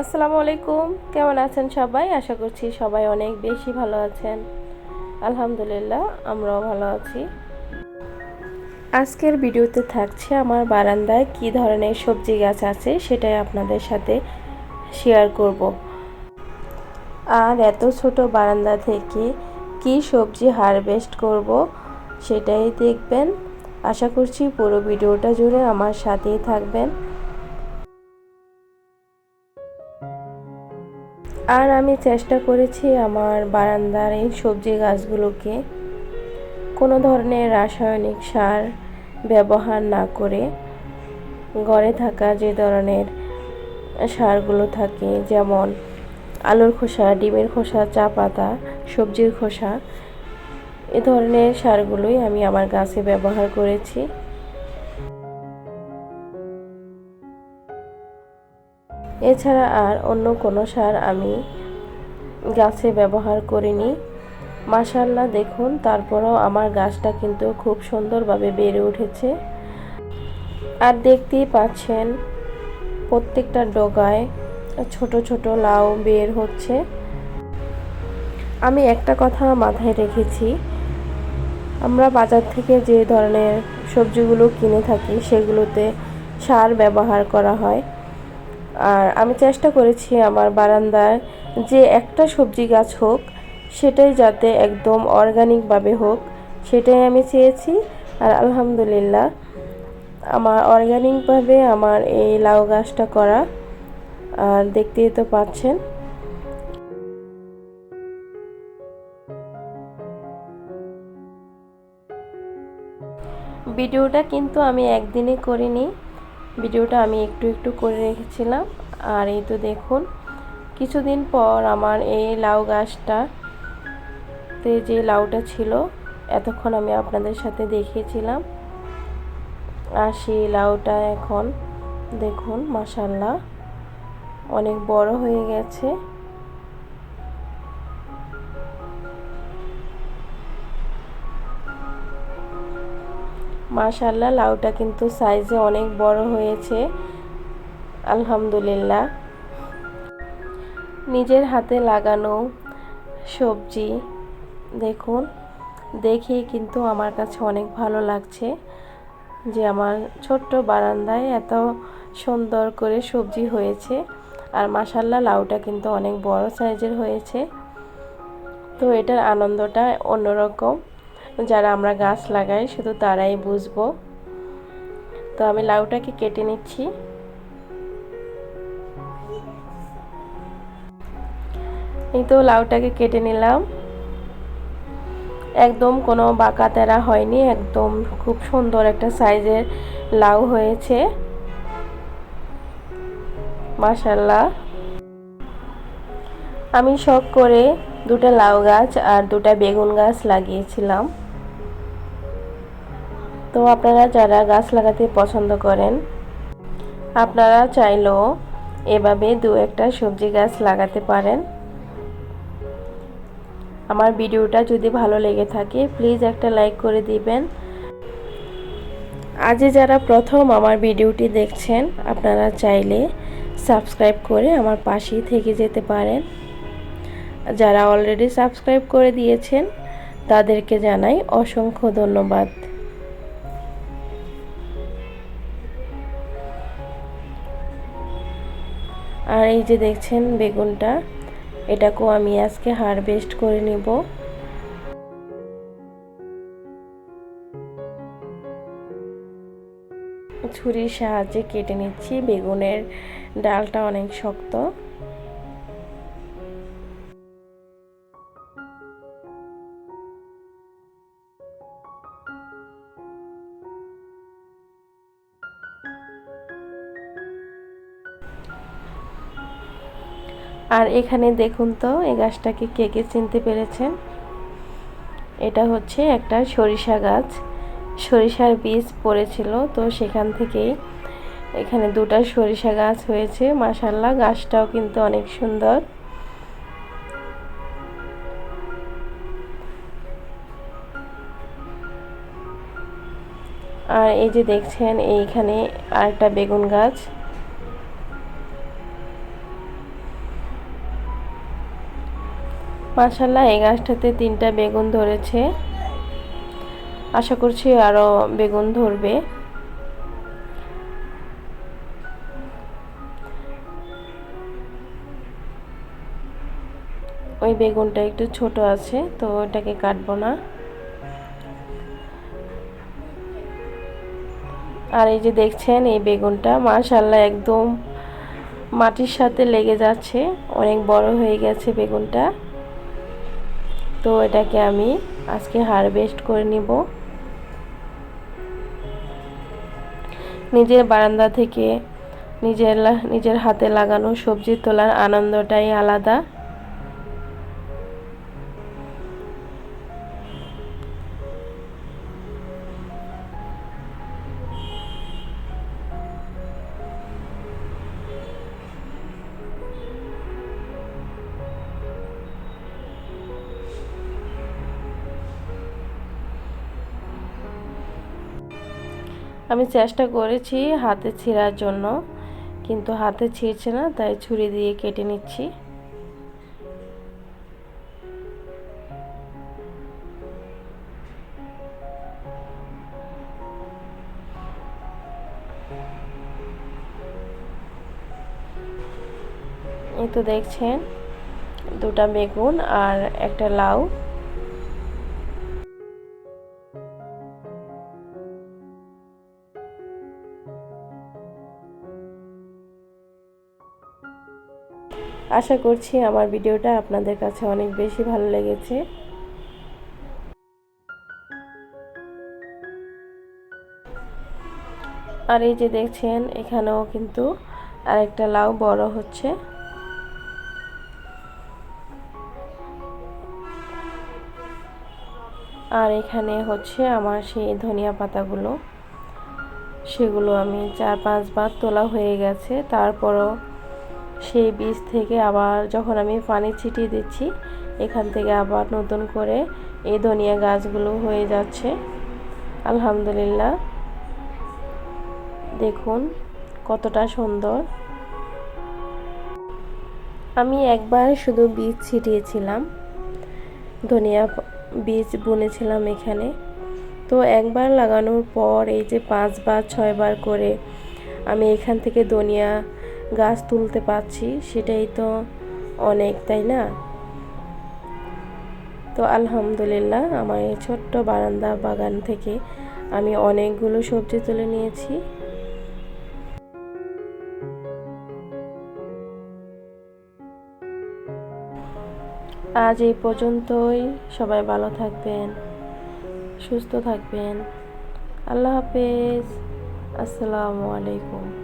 আসসালামু আলাইকুম। কেমন আছেন সবাই? আশা করছি সবাই অনেক বেশি ভালো আছেন। আলহামদুলিল্লাহ, আমরাও ভালো আছি। আজকের ভিডিওতে থাকছে আমার বারান্দায় কি ধরনের সবজি গাছ আছে সেটাই আপনাদের সাথে শেয়ার করব। আর এত ছোট বারান্দা থেকে কি সবজি হারভেস্ট করব সেটাই দেখবেন। আশা করছি পুরো ভিডিওটা জুড়ে আমার সাথেই থাকবেন। আর আমি চেষ্টা করেছি আমার বারান্দার এই সবজি গাছগুলোকে কোনো ধরনের রাসায়নিক সার ব্যবহার না করে ঘরে থাকা যে ধরনের সারগুলো থাকে, যেমন আলুর খোসা, ডিমের খোসা, চা পাতা, সবজির খোসা, এ ধরনের সারগুলোই আমি আমার গাছে ব্যবহার করেছি। এছাড়া আর অন্য কোনো সার আমি গাছে ব্যবহার করিনি। মাসাল্লাহ দেখুন, তারপরেও আমার গাছটা কিন্তু খুব সুন্দরভাবে বেড়ে উঠেছে। আর দেখতেই পাচ্ছেন, প্রত্যেকটা ডগায় ছোট ছোট লাউ বের হচ্ছে। আমি একটা কথা মাথায় রেখেছি, আমরা বাজার থেকে যে ধরনের সবজিগুলো কিনে থাকি, সেগুলোতে সার ব্যবহার করা হয়। আর আমি চেষ্টা করেছি আমার বারান্দায় যে একটা সবজি গাছ হোক, সেটাই যাতে একদম অর্গানিকভাবে হোক, সেটাই আমি চেয়েছি। আর আলহামদুলিল্লাহ, আমার অর্গানিকভাবে আমার এই লাউ গাছটা করা, আর দেখতেই তো পাচ্ছেন। ভিডিওটা কিন্তু আমি একদিনে করিনি ভিডিওটা আমি একটু একটু করে রেখেছিলাম। আর এই তো দেখুন, কিছুদিন পর আমার এই লাউ গাছটা তে যে লাউটা ছিল, এতক্ষণ আমি আপনাদের সাথে দেখিয়েছিলাম। আর সেই লাউটা এখন দেখুন মাসাল্লাহ অনেক বড় হয়ে গেছে। মাশাল্লাহ লাউটা কিন্তু সাইজে অনেক বড় হয়েছে। আলহামদুলিল্লাহ। নিজের হাতে লাগানো সবজি, দেখুন দেখে কিন্তু আমার কাছে অনেক ভালো লাগছে যে আমার ছোট্ট বারান্দায় এত সুন্দর করে সবজি হয়েছে। আর মাসাল্লাহ লাউটা কিন্তু অনেক বড় সাইজের হয়েছে। তো এটার আনন্দটা অন্যরকম। যারা আমরা গাছ লাগাই, শুধু তারাই বুঝব। তো আমি লাউটাকে কেটে নিচ্ছি। এই তো লাউটাকে কেটে নিলাম। একদম কোনো বাঁকা তেরা হয়নি, একদম খুব সুন্দর একটা সাইজের লাউ হয়েছে। মাশাল্লাহ আমি শখ করে দুটা লাউ গাছ আর দুটা বেগুন গাছ লাগিয়েছিলাম। তো আপনারা যারা গাছ লাগাতে পছন্দ করেন, আপনারা চাইলেও এভাবে দু একটা সবজি গাছ লাগাতে পারেন। আমার ভিডিওটা যদি ভালো লেগে থাকে প্লিজ একটা লাইক করে দিবেন। আজে যারা প্রথম আমার ভিডিওটি দেখছেন, আপনারা চাইলে সাবস্ক্রাইব করে আমার পাশেই থেকে যেতে পারেন। যারা অলরেডি সাবস্ক্রাইব করে দিয়েছেন, তাদেরকে জানাই অসংখ্য ধন্যবাদ। আর এই যে দেখছেন বেগুনটা, এটাকেও আমি আজকে হারভেস্ট করে নেব। ছুরির সাহায্যে কেটে নিচ্ছি, বেগুনের ডালটা অনেক শক্ত। আর এখানে দেখুন তো, এই গাছটাকে কে কে চিনতে পেরেছেন? এটা হচ্ছে একটা সরিষা গাছ। সরিষার বীজ পড়েছিল, তো সেখান থেকেই এখানে দুটা সরিষা গাছ হয়েছে। মাসাল্লাহ গাছটাও কিন্তু অনেক সুন্দর। আর এই যে দেখছেন, এইখানে আরেকটা বেগুন গাছ। মাশাল্লাহ, এই গাছটাতে তিনটা বেগুন ধরেছে। আশা করছি আরও বেগুন ধরবে। ওই বেগুনটা একটু ছোট আছে, তো ওটাকে কাটবো না। আর এই যে দেখছেন, এই বেগুনটা মাশাল্লাহ একদম মাটির সাথে লেগে যাচ্ছে, অনেক বড় হয়ে গেছে বেগুনটা। তো এটাকে আমি আজকে হারভেস্ট করে নিব। নিজের বারান্দা থেকে নিজের নিজের হাতে লাগানো সবজি তোলার আনন্দটাই আলাদা। আমি চেষ্টা করেছি হাতে ছিঁড়ার জন্য, কিন্তু হাতে ছিঁড়ছে না, তাই ছুরি দিয়ে কেটে নিচ্ছি। এই তো দেখছেন, দুটা বেগুন আর একটা লাউ। আশা করছি আমার ভিডিওটা আপনাদের কাছে অনেক বেশি ভালো লেগেছে। আর এই যে দেখছেন, এখানেও কিন্তু আরেকটা লাউ বড় হচ্ছে। আর এখানে হচ্ছে আমার সেই ধনিয়া পাতাগুলো। সেগুলো আমি চার পাঁচবার তোলা হয়ে গেছে। তারপরও সেই বীজ থেকে আবার যখন আমি পানি ছিটিয়ে দিচ্ছি, এখান থেকে আবার নতুন করে এই ধনিয়া গাছগুলো হয়ে যাচ্ছে। আলহামদুলিল্লাহ। দেখুন কতটা সুন্দর। আমি একবার শুধু বীজ ছিটিয়েছিলাম, ধনিয়া বীজ বুনেছিলাম এখানে। তো একবার লাগানোর পর এই যে পাঁচবার, ছয়বার করে আমি এখান থেকে ধনিয়া গাছ তুলতে পারছি, সেটাই তো অনেক, তাই না? তো আলহামদুলিল্লাহ, আমার এই ছোট্ট বারান্দা বাগান থেকে আমি অনেকগুলো সবজি তুলে নিয়েছি। আজ এই পর্যন্তই, সবাই ভালো থাকবেন, সুস্থ থাকবেন। আল্লাহ হাফেজ, আসসালামু আলাইকুম।